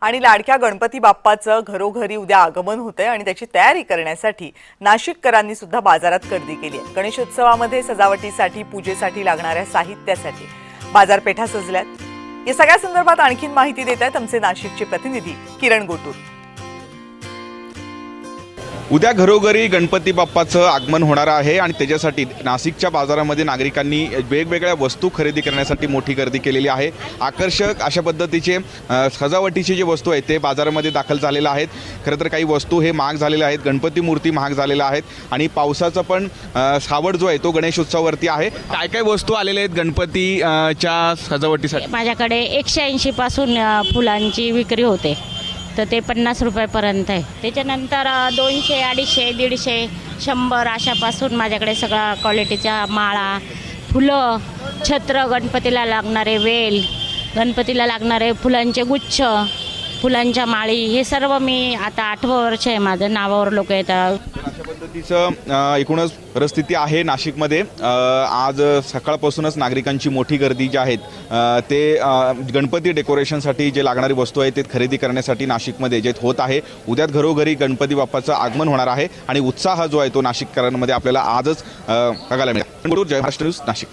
आणि लाडक्या गणपती बाप्पाचं घरोघरी उद्या आगमन होतंय आणि त्याची तयारी करण्यासाठी नाशिककरांनी सुद्धा बाजारात गर्दी केली आहे. गणेशोत्सवामध्ये सजावटीसाठी पूजेसाठी लागणाऱ्या साहित्यासाठी बाजारपेठा सजल्यात. या सगळ्या संदर्भात आणखीन माहिती देत आहेत आमचे नाशिकचे प्रतिनिधी किरण गोटूर. उद्या घरोघरी गणपती बाप्पाचं आगमन होणार आहे आणि त्याच्यासाठी नाशिकच्या बाजारामध्ये नागरिकांनी वेगवेगळ्या वस्तू खरेदी करण्यासाठी मोठी गर्दी केलेली आहे. आकर्षक अशा पद्धतीचे सजावटीचे जे वस्तू आहेत ते बाजारामध्ये दाखल झालेल्या आहेत. खरं तर काही वस्तू हे महाग झालेल्या आहेत गणपती मूर्ती महाग झालेल्या आहेत आणि पावसाचा पण सावड जो आहे तो गणेशोत्सवावरती आहे. काय काय वस्तू आलेल्या आहेत गणपतीच्या सजावटीसाठी? माझ्याकडे एकशे ऐंशी पासून फुलांची विक्री होते. तर ते पन्नास रुपयापर्यंत आहे. त्याच्यानंतर दोनशे अडीचशे दीडशे शंभर अशापासून माझ्याकडे सगळा क्वालिटीच्या माळा फुलं छत्र गणपतीला लागणारे वेल गणपतीला लागणारे फुलांचे गुच्छ फुलांच्या माळी हे सर्व मी आता आठवं वर्ष आहे माझं नावावर लोक येतात. गर्दीचं एकूणच परिस्थिती आहे नाशिकमध्ये. आज सकाळपासूनच नागरिकांची मोठी गर्दी जी आहेत ते गणपती डेकोरेशनसाठी जे लागणारी वस्तू आहे ते खरेदी करण्यासाठी नाशिकमध्ये जे होत आहे. उद्यात घरोघरी गणपती बाप्पाचं आगमन होणार आहे आणि उत्साह जो आहे तो नाशिककरांमध्ये आपल्याला आजच बघायला मिळेल. जय महाराष्ट्र न्यूज नाशिक.